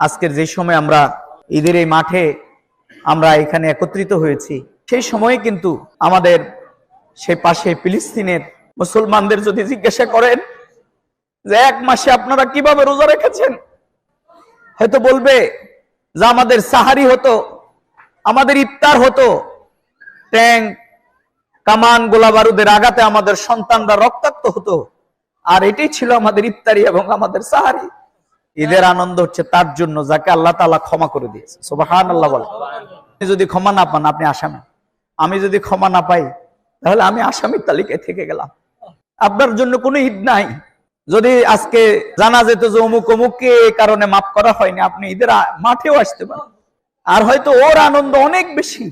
আজকের যে সময় আমরা ঈদের এই মাঠে আমরা এখানে একত্রিত হয়েছি, সেই সময়ে কিন্তু আমাদের সে পাশে ফিলিস্তিনের মুসলমানদের যদি জিজ্ঞাসা করেন যে এক মাসে আপনারা কীভাবে রোজা রেখেছেন, হয়তো বলবে যে আমাদের সাহারি হতো, আমাদের ইফতার হতো ট্যাঙ্ক কামান, গোলা বারুদের আঘাতে আমাদের সন্তানরা রক্তাক্ত হতো। আর এটাই ছিল আমাদের ইফতারি এবং আমাদের সাহারি। ঈদের আনন্দ হচ্ছে তার জন্য, যাকে আল্লাহ তালা ক্ষমা করে দিয়েছে। সুবাহান আল্লাহ বলে আপনি যদি ক্ষমা না পান, আপনি আসামি। আমি যদি ক্ষমা না পাই, তাহলে আমি আসামির তালিকায় থেকে গেলাম। আপনার জন্য কোনো ঈদ নাই। যদি আজকে জানা যেত যে অমুক অমুককে এই কারণে মাফ করা হয়নি, আপনি ঈদের মাঠেও আসতে পারেন। আর হয়তো ওর আনন্দ অনেক বেশি।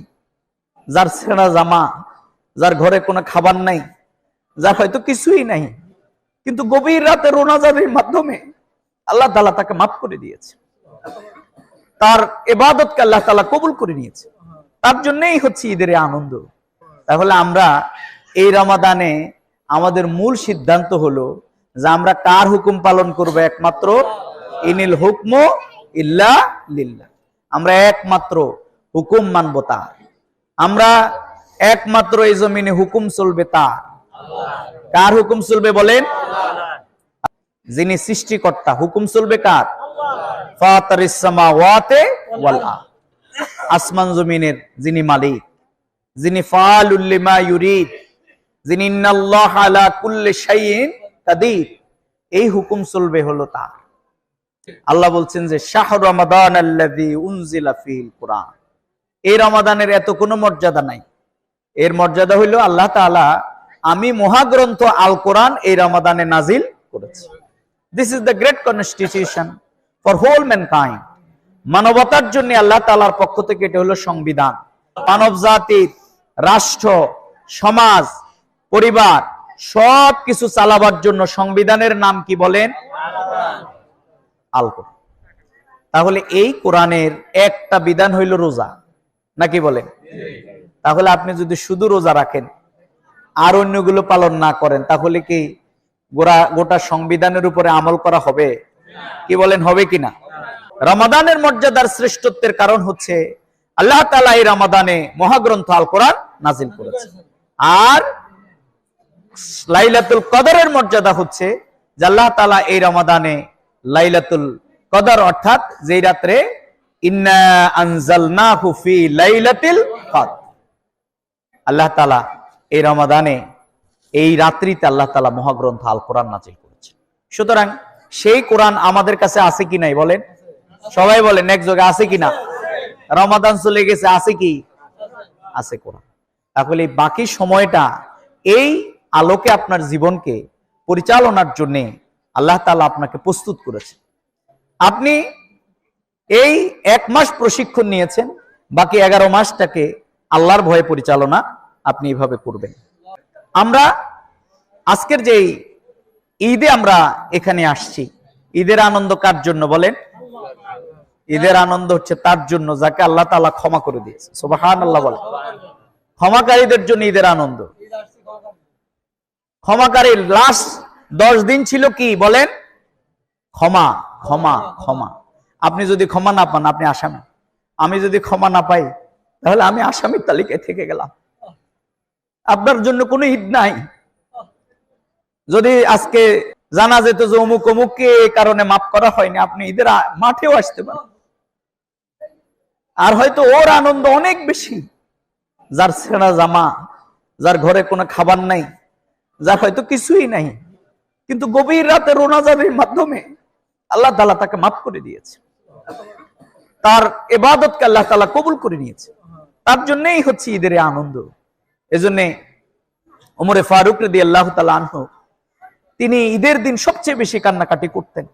যার ছেঁড়া জামা, যার ঘরে কোনো খাবার নাই, যার হয়তো কিছুই নাই। কিন্তু গভীর রাতে রোনাজারের মাধ্যমে আল্লাহ তালা তাকে মাফ করে দিয়েছে। তার এবাদতকে আল্লাহ তালা কবুল করে নিয়েছে। তার জন্যই হচ্ছে ঈদের আনন্দ। তাহলে আমরা এই রমাদানে আমাদের মূল সিদ্ধান্ত হলো যে আমরা কার হুকুম পালন করব একমাত্র? ইনিল হুকম ইল্লা লিল্লাহ। আমরা একমাত্র হুকুম মানব তার। আমরা একমাত্র এই জমিনে হুকুম চলবে তার। কার হুকুম চলবে বলেন? যিনি সৃষ্টিকর্তা, হুকুম চলবে কার। আসমান জমিনের যিনি মালিক, যিনি ফালুল লিমা ইউরিদ, যিনি এই হুকুম চলবে হলো তার। আল্লাহ বলছেন যে শাহ রমাদান উনজিলা এই রমাদানের এত কোনো মর্যাদা নাই। এর মর্যাদা হইল আল্লাহ তাআলা আমি মহাগ্রন্থ আল কোরআন এই রমাদানে নাজিল করেছি। This is the great constitution for whole mankind মানবতার জন্য আল্লাহ তাআলার পক্ষ থেকে এটা হলো সংবিধান। মানব জাতির রাষ্ট্র, সমাজ, পরিবার সব কিছু চালাবার জন্য সংবিধানের নাম কি বলেন? আল তাহলে এই কোরআনের একটা বিধান হইল রোজা। নাকি বলেন? তাহলে আপনি যদি শুধু রোজা রাখেন, আর অন্যগুলো পালন না করেন, তাহলে কি গোটা গোটা সংবিধানের উপরে আমল করা হবে। কি বলেন, হবে কিনা রমাদানের মর্যাদার শ্রেষ্ঠত্বের কারণ হচ্ছে আল্লাহ তালা এই রমাদানে মহাগ্রন্থ আল কোরআন নাজিল করেছে আর লাইলাতুল কদরের মর্যাদা হচ্ছে যে আল্লাহ তালা এই রমাদানে লাইলাতুল কদর অর্থাৎ যেই রাত্রে আল্লাহ তালা এই রমাদানে এই রাত্রিতে আল্লাহ তালা মহাগ্রন্থ আল কোরআন নাজিল করেছে সুতরাং সেই কোরআন আমাদের কাছে আছে কি নাই বলেন? সবাই বলেন এক জায়গায় আছে কিনা রমাদান চলে গেছে, আছে কি? আছে কোরআন। তাহলে বাকি সময়টা, এই আলোকে আপনার জীবনকে পরিচালনার জন্য আল্লাহ তালা আপনাকে প্রস্তুত করেছে আপনি এই এক মাস প্রশিক্ষণ নিয়েছেন, বাকি এগারো মাসটাকে আল্লাহর ভয়ে পরিচালনা আপনি এইভাবে করবেন। আমরা আজকের যে ঈদে আমরা এখানে আসছি, ঈদের আনন্দ কার জন্য বলেন? ঈদের আনন্দ হচ্ছে তার জন্য, যাকে আল্লাহ তাআলা ক্ষমা করে দিয়েছে। সুবহান আল্লাহ বলে ক্ষমাকারীদের জন্য ঈদের আনন্দ। ক্ষমাকারীর লাস্ট দশ দিন ছিল কি বলেন? ক্ষমা ক্ষমা ক্ষমা। আপনি যদি ক্ষমা না পান, আপনি আসামি। আমি যদি ক্ষমা না পাই, তাহলে আমি আসামির তালিকায় থেকে গেলাম। আপনার জন্য কোনো ঈদ নাই। যদি আজকে জানা যেত যে অমুক অমুককে কারণে মাফ করা হয়নি, আপনি ঈদের মাঠেও আসতে পারেন আর হয়তো ওর আনন্দ অনেক বেশি, যার ছেঁড়া জামা, যার ঘরে কোনো খাবার নাই, যার হয়তো কিছুই নাই। কিন্তু গভীর রাতে রোনাজারের মাধ্যমে আল্লাহ তালা তাকে মাফ করে দিয়েছে। তার এবাদতকে আল্লাহ তালা কবুল করে নিয়েছে। তার জন্যই হচ্ছে ঈদের আনন্দ। এজন্য ওমরে ফারুক রেদি আল্লাহ তালা আনহু, তিনি ঈদের দিন সবচেয়ে বেশি কান্নাকাটি করতেন।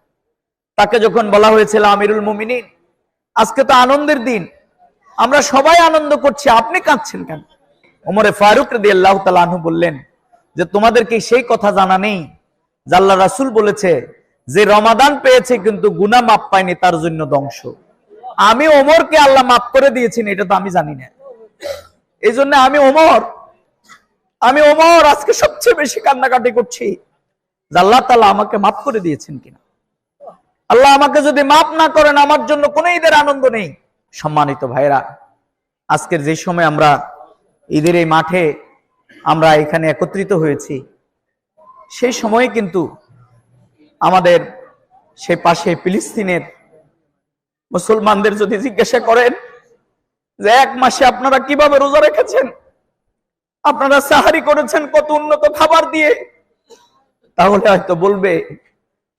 তাকে যখন বলা হয়েছিল, আমিরুল মুমিনিন, আজকে তো আনন্দের দিন, আমরা সবাই আনন্দ করছি, আপনি কাঁদছেন কেন? ওমরে ফারুক রেদি আল্লাহ তালা আনহু বললেন, যে তোমাদেরকে সেই কথা জানা নেই জাল্লা রাসুল বলেছে, যে রমাদান পেয়েছে কিন্তু গুনা মাপ পায়নি, তার জন্য ধ্বংস। আমি ওমরকে আল্লাহ মাফ করে দিয়েছেন, এটা তো আমি জানি না। এই জন্য আমি ওমর আমি ওমর আজকে সবচেয়ে বেশি কান্নাকাটি করছি। আল্লাহ তালা আমাকে মাফ করে দিয়েছেন কিনা? আল্লাহ আমাকে যদি মাফ না করেন, আমার জন্য কোনো ঈদের আনন্দ নেই। সম্মানিত ভাইরা আজকের যে সময় আমরা ঈদের এই মাঠে আমরা এখানে একত্রিত হয়েছি, সেই সময়ে কিন্তু আমাদের সে পাশে ফিলিস্তিনের মুসলমানদের যদি জিজ্ঞাসা করেন যে এক মাসে আপনারা কীভাবে রোজা রেখেছেন আপনারা সাহারি করেছেন কত উন্নত খাবার দিয়ে। তাহলে হয়তো বলবে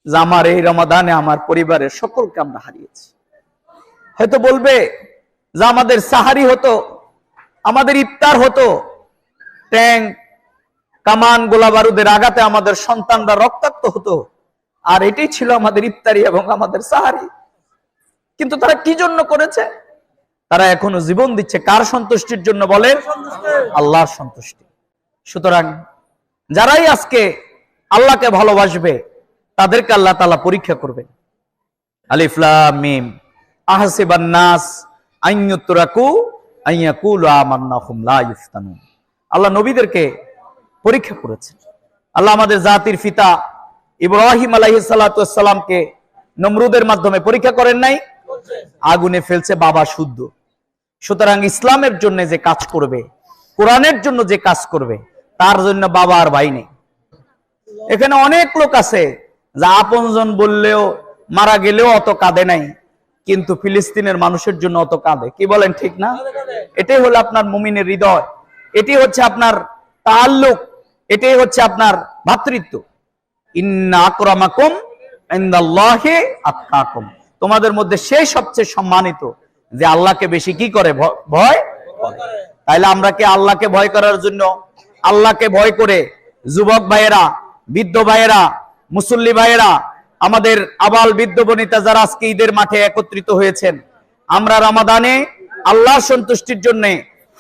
যে আমার এই রমাদানে আমার পরিবারের সকলকে আমরা হারিয়েছি। হয়তো বলবে যে আমাদের সাহারি হতো, আমাদের ইফতার হতো। ট্যাঙ্ক কামান গোলা বারুদের আঘাতে আমাদের সন্তানরা রক্তাক্ত হতো। আর এটাই ছিল আমাদের ইফতারি এবং আমাদের সাহারি। কিন্তু তারা কি জন্য করেছে? তারা এখনও জীবন দিচ্ছে। কার সন্তুষ্টির জন্য বলেন আল্লাহর সন্তুষ্টি। সুতরাং যারাই আজকে আল্লাহকে ভালোবাসবে তাদেরকে আল্লাহ তালা পরীক্ষা করবেন। আলিফলাম মিম। আহসিবান আইয়ুতরাকু আইয়াকুলু আমান্নাহুম লা ইফতানুন। আল্লাহ নবীদেরকে পরীক্ষা করেছেন। আল্লাহ আমাদের জাতির পিতা ইব্রাহিম আলাইহিস সালাতু নমরুদের মাধ্যমে পরীক্ষা করেন নাই। আগুনে ফেলছে বাবা শুদ্ধ। সুতরাং ইসলামের জন্য যে কাজ করবে, কোরআনের জন্য যে কাজ করবে, তার জন্য বাবা আর ভাই নেই। এখানে অনেক লোক আছে, যা আপনজন বললেও মারা গেলেও অত কাঁদে নাই, কিন্তু ফিলিস্তিনের মানুষের জন্য অত কাঁদে। কি বলেন ঠিক না? এটাই হলো আপনার মুমিনের হৃদয়। এটি হচ্ছে আপনার তাল্লুক এটাই হচ্ছে আপনার ভ্রাতৃত্ব ইন্না আকরামাকুম ইনদাল্লাহি আতকাকুম। তোমাদের মধ্যে সেই সবচেয়ে সম্মানিত যে আল্লাহকে বেশি কি করে ভয়। তাইলে আমরা কি আল্লাহকে ভয় করার জন্য, আল্লাহকে ভয় করে যুবক ভাইয়েরা, বৃদ্ধ ভাইয়েরা, মুসল্লি ভাইয়েরা, আমাদের আবাল বৃদ্ধ বনিতা যারা আজকে ঈদের মাঠে একত্রিত হয়েছেন, আমরা রামাদানে আল্লাহর সন্তুষ্টির জন্য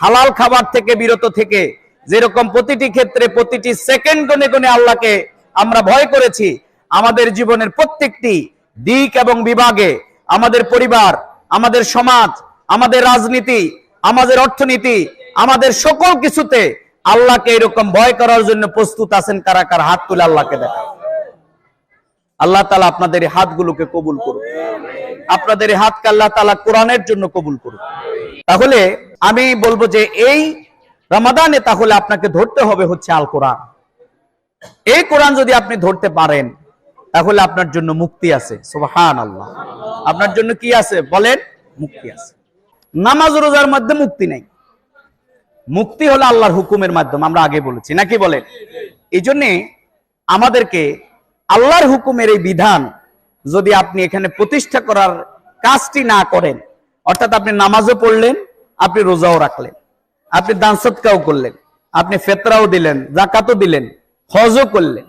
হালাল খাবার থেকে বিরত থেকে যেরকম প্রতিটি ক্ষেত্রে প্রতিটি সেকেন্ড গনে গনে আল্লাহকে আমরা ভয় করেছি, আমাদের জীবনের প্রত্যেকটি দিক এবং বিভাগে আমাদের পরিবার, আমাদের সমাজ, আমাদের রাজনীতি, আমাদের অর্থনীতি, আমাদের সকল কিছুতে আল্লাহকে এরকম ভয় করার জন্য প্রস্তুত আছেন কারা কারা? হাত তুলে আল্লাহকে দেখা। আল্লাহ তালা আপনাদের এই হাতগুলোকে কবুল করুন আপনাদের হাতকে আল্লাহ তালা কোরআনের জন্য কবুল করুন তাহলে আমি বলব যে এই রমাদানে তাহলে আপনাকে ধরতে হবে হচ্ছে আল কোরআন। এই কোরআন যদি আপনি ধরতে পারেন তাহলে আপনার জন্য মুক্তি আছে। সুবহান আল্লাহ আপনার জন্য কি আছে? বলেন, মুক্তি আছে। নামাজ রোজার মধ্যে মুক্তি নেই। মুক্তি হলো আল্লাহর হুকুমের মাধ্যমে, আমরা আগে বলেছি। নাকি বলেন? এই জন্যে আমাদেরকে আল্লাহর হুকুমের এই বিধান যদি আপনি এখানে প্রতিষ্ঠা করার কাজটি না করেন, অর্থাৎ আপনি নামাজও পড়লেন, আপনি রোজাও রাখলেন, আপনি দান সৎকাও করলেন, আপনি ফেতরাও দিলেন জাকাতও দিলেন, হজও করলেন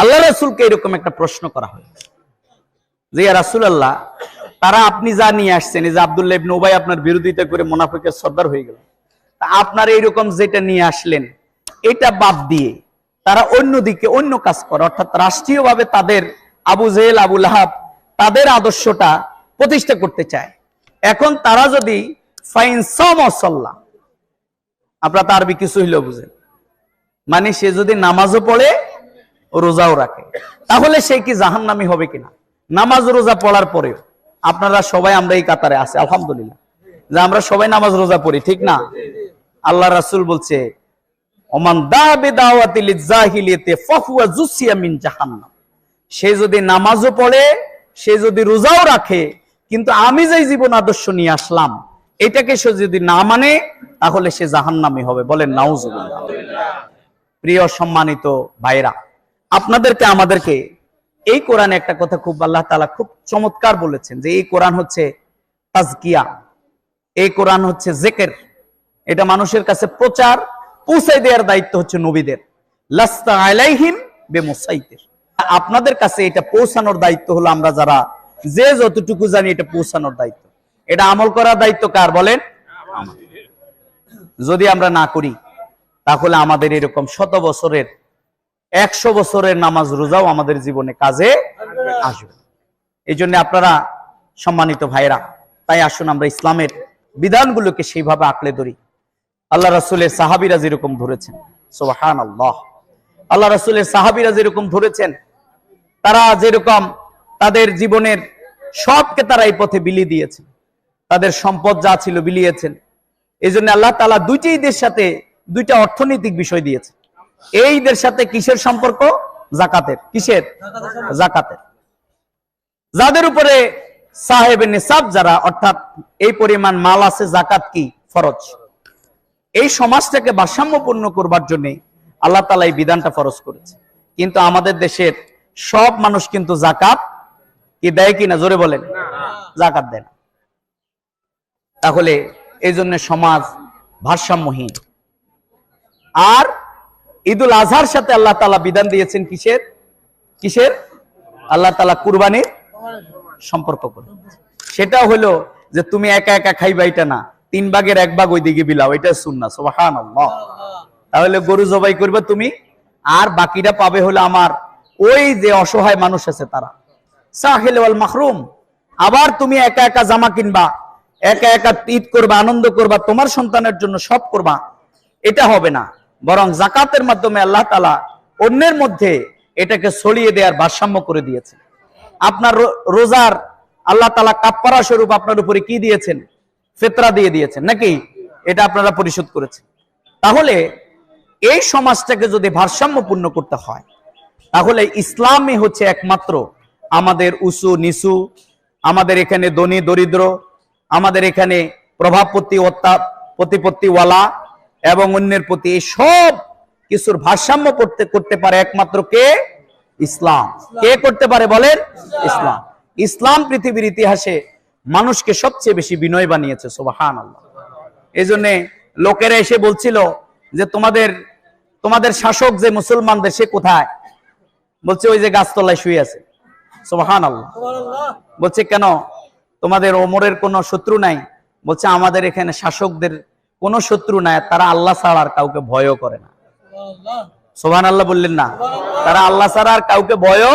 আল্লাহ রাসুলকে এরকম একটা প্রশ্ন করা হয় যে রাসুল আল্লাহ তারা আপনি যা নিয়ে আসছেন, এই যে আবদুল্লাহ ইবনে আপনার বিরোধিতা করে মোনাফিকের সর্দার হয়ে গেল। তা আপনার এইরকম যেটা নিয়ে আসলেন, এটা বাদ দিয়ে তারা অন্যদিকে অন্য কাজ করে। অর্থাৎ রাষ্ট্রীয়ভাবে তাদের আবু জেহেল, আবু লাহাব তাদের আদর্শটা প্রতিষ্ঠা করতে চায়। এখন তারা যদি ফাইন সমসল্লা আপনারা তার আরবি কিছু হইলেও বুঝেন। মানে সে যদি নামাজও পড়ে রোজাও রাখে। তাহলে সে কি জাহান্নামি হবে কিনা? নামাজ রোজা পড়ার পরেও। আপনারা সবাই আমরা এই কাতারে আছে, আলহামদুলিল্লাহ। যে আমরা সবাই নামাজ রোজা পড়ি, ঠিক না? আল্লাহ রাসূল বলছে সে যদি নামাজও পড়ে, সে যদি রোজাও রাখে, কিন্তু আমি যে জীবন আদর্শ নিয়ে আসলাম, এটাকে সে যদি না মানে তাহলে সে জাহান্নামী হবে। বলেন, নাউজুবিল্লাহ। প্রিয় সম্মানিত ভাইরা আপনাদেরকে আমাদেরকে এই কোরআনে একটা কথা খুব আল্লাহ তালা খুব চমৎকার বলেছেন যে এই কোরআন হচ্ছে তাজকিয়া এই কোরআন হচ্ছে জেকের। এটা মানুষের কাছে প্রচার পৌঁছাই দেওয়ার দায়িত্ব হচ্ছে নবীদের। লাস্তা আলাইহিম আপনাদের কাছে এটা পৌঁছানোর দায়িত্ব হলো আমরা যারা যে যতটুকু জানি এটা পৌঁছানোর দায়িত্ব। এটা আমল করার দায়িত্ব কার বলেন? যদি আমরা না করি তাহলে আমাদের এরকম শত বছরের একশো বছরের নামাজ রোজাও আমাদের জীবনে কাজে আসবে। এই জন্য আপনারা সম্মানিত ভাইরা তাই আসুন আমরা ইসলামের বিধানগুলোকে সেইভাবে আঁকড়ে ধরি। আল্লাহ রাসুলের সাহাবিরা যেরকম ধরেছেন সোহান আল্লাহ আল্লাহ রাসুলের সাহাবিরা যেরকম ধরেছেন, তারা যেরকম তাদের জীবনের সবকে তারা এই পথে বিলিয়ে দিয়েছেন। তাদের সম্পদ যা ছিল বিলিয়েছেন। এই জন্য আল্লাহ তালা দুইটি ঈদের সাথে দুইটা অর্থনৈতিক বিষয় দিয়েছে এই ঈদের সাথে কিসের সম্পর্ক? জাকাতের। কিসের? জাকাতের। যাদের উপরে সাহেব নিসাব যারা অর্থাৎ এই পরিমাণ মাল আছে জাকাত কি? ফরজ। এই সমাজটাকে ভারসাম্যপূর্ণ করবার জন্য আল্লাহ তালা এই বিধানটা ফরজ করেছে। কিন্তু আমাদের দেশের সব মানুষ কিন্তু জাকাত কি দেয় কিনা? জোরে বলেন। জাকাত দেয় না। তাহলে এই জন্য সমাজ ভারসাম্যহীন। আর ঈদুল আজহার সাথে আল্লাহ তালা বিধান দিয়েছেন কিসের? কিসের? আল্লাহ তালা কুরবানির সম্পর্ক করে। সেটা হলো যে তুমি একা একা খাইবা এটা না, তিন ভাগের এক ভাগ ওই দিকে বিলাও, এটা শুননা সোহান তাহলে গরু জবাই করবে তুমি, আর বাকিটা পাবে হলো আমার ওই যে অসহায় মানুষ আছে তারা। সাহেল মাহরুম, আবার তুমি একা একা জামা কিনবা, একা একা ঈদ করবা, আনন্দ করবা, তোমার সন্তানের জন্য সব করবা, এটা হবে না। বরং জাকাতের মাধ্যমে আল্লাহ তালা অন্যের মধ্যে এটাকে ছড়িয়ে দেওয়ার ভারসাম্য করে দিয়েছে আপনার রোজার আল্লাহ তালা কাপ্পারা স্বরূপ আপনার উপরে কি দিয়েছেন? ফেতরা দিয়ে দিয়েছেন। নাকি এটা আপনারা পরিশোধ করেছেন? তাহলে এই সমাজটাকে যদি ভারসাম্যপূর্ণ করতে হয়, তাহলে ইসলামই হচ্ছে একমাত্র আমাদের উঁচু, নিচু, আমাদের এখানে ধনী, দরিদ্র, আমাদের এখানে প্রভাব প্রতিপত্তিওয়ালা এবং অন্যের প্রতি সব কিছুর ভারসাম্য করতে করতে পারে একমাত্র কে? ইসলাম। কে করতে পারে বলেন? ইসলাম। ইসলাম পৃথিবীর ইতিহাসে মানুষকে সবচেয়ে বেশি বিনয় বানিয়েছে সোবাহান আল্লাহ এই জন্যে লোকেরা এসে বলছিল যে তোমাদের তোমাদের শাসক যে মুসলমানদের, সে কোথায়? বলছে ওই যে গাছতলায় শুয়ে আছে। সোবাহান আল্লাহ বলছে কেন? তোমাদের ওমরের কোনো শত্রু নাই? বলছে আমাদের এখানে শাসকদের কোনো শত্রু নাই, তারা আল্লাহ ছাড়া আর কাউকে ভয়ও করে না। সোহান আল্লাহ বললেন না, তারা আল্লাহ ছাড়া আর কাউকে ভয়ও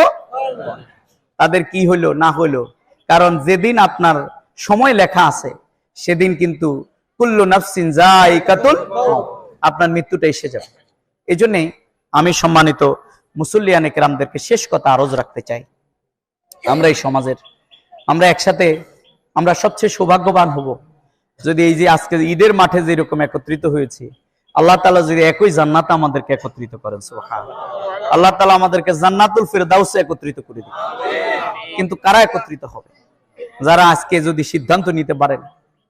তাদের কি হইল, না হইল? কারণ যেদিন আপনার সময় লেখা আছে, সেদিন কিন্তু কুল্লু নাফসিন জাইকাতুল মাউত। আপনার মৃত্যুটা এসে যাবে। এই জন্যে আমি সম্মানিত মুসল্লিয়ানে কেরামদেরকে শেষ কথা আরজ রাখতে চাই। আমরা এই সমাজের, আমরা একসাথে, আমরা সবচেয়ে সৌভাগ্যবান হব। যদি এই যে আজকে ঈদের মাঠে যেরকম একত্রিত হয়েছি, আল্লাহ তালা যদি একই জান্নাত আমাদেরকে একত্রিত করেন সুবহান আল্লাহ তালা আমাদেরকে জান্নাতুল ফেরদাউসে একত্রিত করে দিন কিন্তু কারা একত্রিত হবে? যারা আজকে যদি সিদ্ধান্ত নিতে পারেন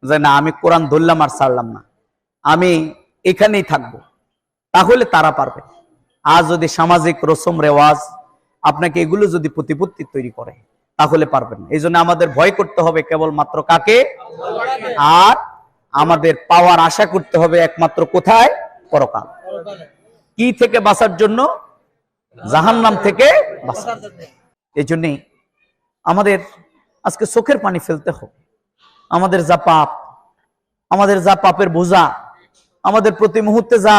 যে না, আমি কোরআন ধরলাম আর ছাড়লাম না, আমি এখানেই থাকব, তাহলে তারা পারবে। আর যদি সামাজিক রসম রেওয়াজ আপনাকে এগুলো যদি প্রতিপত্তি তৈরি করে তাহলে পারবেন এই জন্য আমাদের ভয় করতে হবে কেবল মাত্র কাকে? আর আমাদের পাওয়ার আশা করতে হবে একমাত্র কোথায়? পরকাল। কি থেকে বাঁচার জন্য? জাহান্নাম থেকে বাঁচার। এই জন্যে আমাদের আজকে চোখের পানি ফেলতে হবে। আমাদের যা পাপ, আমাদের যা পাপের বোঝা, আমাদের প্রতি মুহূর্তে যা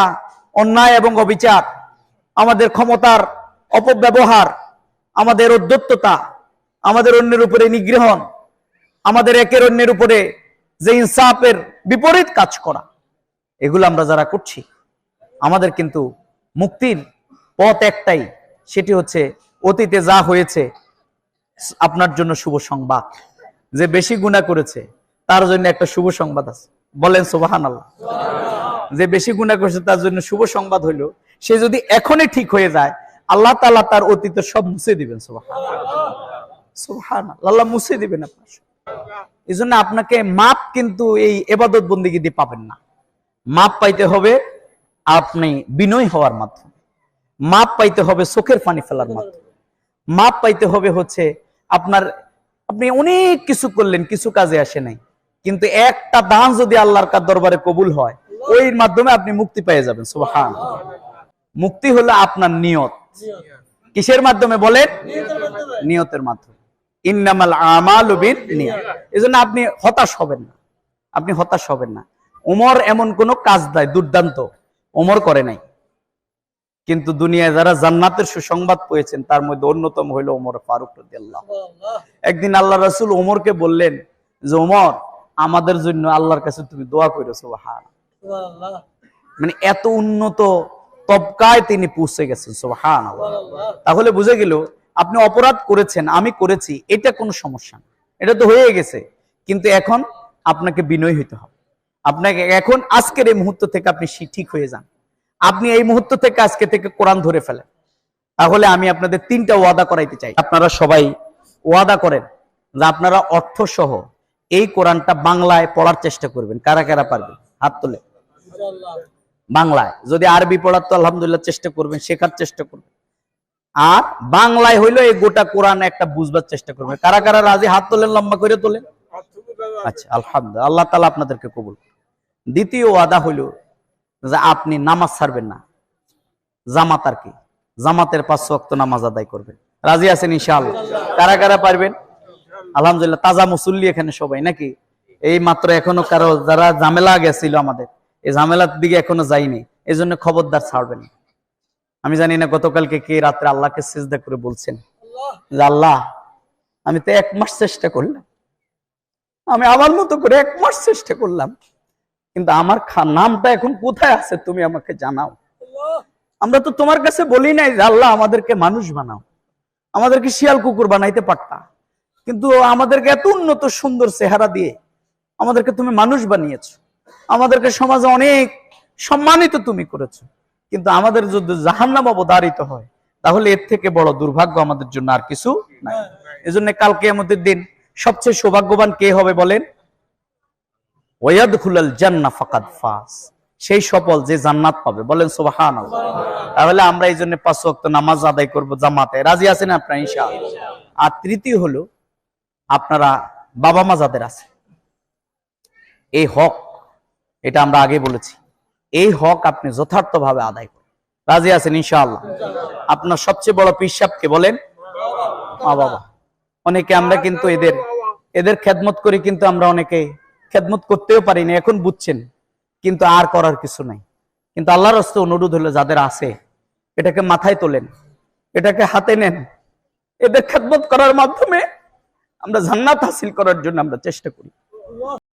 অন্যায় এবং অবিচার, আমাদের ক্ষমতার অপব্যবহার, আমাদের অধ্যত্ততা আমাদের অন্যের উপরে নিগ্রহণ, আমাদের একের অন্যের উপরে যে ইনসাফের বিপরীত কাজ করা, এগুলো আমরা যারা করছি, আমাদের কিন্তু মুক্তির পথ একটাই, সেটি হচ্ছে অতীতে যা হয়েছে, আপনার জন্য শুভ সংবাদ। যে বেশি গুণা করেছে, তার জন্য একটা শুভ সংবাদ আছে। বলেন সোবাহান আল্লাহ যে বেশি গুণা করেছে, তার জন্য শুভ সংবাদ হইল, সে যদি এখনই ঠিক হয়ে যায়, আল্লাহ তালা তার অতীত সব মুছে দিবেন সোবাহান সোবাহান আল্লাহ মুছে দিবেন আপনার এই জন্য আপনাকে মাপ কিন্তু এই এবাদত দিয়ে পাবেন না। মাপ পাইতে হবে আপনি বিনয় হওয়ার মাধ্যমে। মাপ পাইতে হবে চোখের পানি ফেলার মাধ্যমে। মাপ পাইতে হবে হচ্ছে আপনার আপনি অনেক কিছু করলেন কিছু কাজে আসে নাই। কিন্তু একটা দান যদি আল্লাহর কার দরবারে কবুল হয় ওই মাধ্যমে আপনি মুক্তি পেয়ে যাবেন সুবহান মুক্তি হলো আপনার নিয়ত। কিসের মাধ্যমে বলেন? নিয়তের মাধ্যমে। ইন্নামাল আমালু এজন্য আপনি হতাশ হবেন না। আপনি হতাশ হবেন না। ওমর এমন কোন কাজ দেয় দুর্দান্ত। ওমর করে নাই। কিন্তু দুনিয়ায় যারা জান্নাতের সুসংবাদ পেয়েছেন তার মধ্যে অন্যতম হইল ওমর ফারুক রাদিয়াল্লাহু একদিন আল্লাহ রাসূল ওমরকে বললেন যে ওমর আমাদের জন্য আল্লাহর কাছে তুমি দোয়া করো সুবহান মানে এত উন্নত তবকায় তিনি পৌঁছে গেছেন সুবহান তাহলে বুঝে গেল আপনি অপরাধ করেছেন, আমি করেছি, এটা কোনো সমস্যা এটা তো হয়ে গেছে। কিন্তু এখন আপনাকে বিনয় হইতে হবে। আপনাকে এখন আজকের এই মুহূর্ত থেকে আপনি ঠিক হয়ে যান। আপনি এই মুহূর্ত থেকে আজকে থেকে কোরআন ধরে ফেলেন। তাহলে আমি আপনাদের তিনটা ওয়াদা করাইতে চাই। আপনারা সবাই ওয়াদা করেন যে আপনারা অর্থ সহ এই কোরআনটা বাংলায় পড়ার চেষ্টা করবেন। কারা কারা পারবে? হাত তোলে। বাংলায়। যদি আরবি পড়ার তো আলহামদুলিল্লাহ চেষ্টা করবেন, শেখার চেষ্টা করবেন। আর বাংলায় হইল এই গোটা কোরআন একটা বুঝবার চেষ্টা করবেন। কারা কারা রাজি? হাত তোলেন, লম্বা করে তোলেন। আচ্ছা আলহামদুলিল্লাহ। আল্লাহ তালা আপনাদেরকে কবুল দ্বিতীয় ওয়াদা হইল যে আপনি নামাজ ছাড়বেন না। জামাত আর কি। জামাতের পাঁচ ওয়াক্ত নামাজ আদায় করবেন। রাজি আছেন ইনশাআল্লাহ? কারা কারা পারবেন? আলহামদুলিল্লাহ, তাজা মুসল্লি এখানে সবাই নাকি? এই মাত্র এখনও কারও, যারা ঝামেলা গেছিল আমাদের, এই ঝামেলার দিকে এখনও যায়নি এই জন্য খবরদার ছাড়বেন না। আমি জানি না গতকালকে কে রাত্রে আল্লাহকে সিজদা করে বলছেন। আল্লাহ, আমি তো এক মাস চেষ্টা করলাম। আমি আমার মতো করে এক মাস চেষ্টা করলাম। কিন্তু আমার নামটা এখন কোথায় আছে তুমি আমাকে জানাও। আমরা তো তোমার কাছে বলি নাই যে আল্লাহ আমাদেরকে মানুষ বানাও। আমাদেরকে শিয়াল কুকুর বানাইতে পারতা। কিন্তু আমাদেরকে এত উন্নত, সুন্দর চেহারা দিয়ে আমাদেরকে তুমি মানুষ বানিয়েছো। আমাদেরকে সমাজে অনেক সম্মানিত তুমি করেছ। কিন্তু আমাদের যদি জাহান্নাম অবধারিত হয়। তাহলে এর থেকে বড় দুর্ভাগ্য আমাদের জন্য আর কিছু নাই। এজন্য কালকে আমাদের দিন সবচেয়ে সৌভাগ্যবান কে হবে বলেন? ওয়াদ খুলাল জান্না ফাকাদ ফাস। সেই সফল যে জান্নাত পাবে। বলেন সুবাহান তাহলে আমরা এই জন্য পাঁচ ওয়াক্ত নামাজ আদায় করব জামাতে। রাজি আছেন আপনারা ইনশাআল্লাহ? আর তৃতীয় হলো, আপনারা বাবা মা যাদের আছে, এই হক, এটা আমরা আগে বলেছি। এই হক আপনি যথার্থভাবে আদায় করুন। রাজি আছেন ইনশাআল্লাহ? আপনার সবচেয়ে বড় পিসাবকে বলেন? মা বাবা। অনেকে আমরা কিন্তু এদের এদের খেদমত করি কিন্তু আমরা অনেকে খেদমত করতেও পারি না, এখন বুঝছেন। কিন্তু আর করার কিছু নাই। কিন্তু আল্লাহর হস্তে অনুরোধ হলো যাদের আছে, এটাকে মাথায় তোলেন, এটাকে হাতে নেন। এদের খেদমত করার মাধ্যমে আমরা জান্নাত হাসিল করার জন্য আমরা চেষ্টা করি।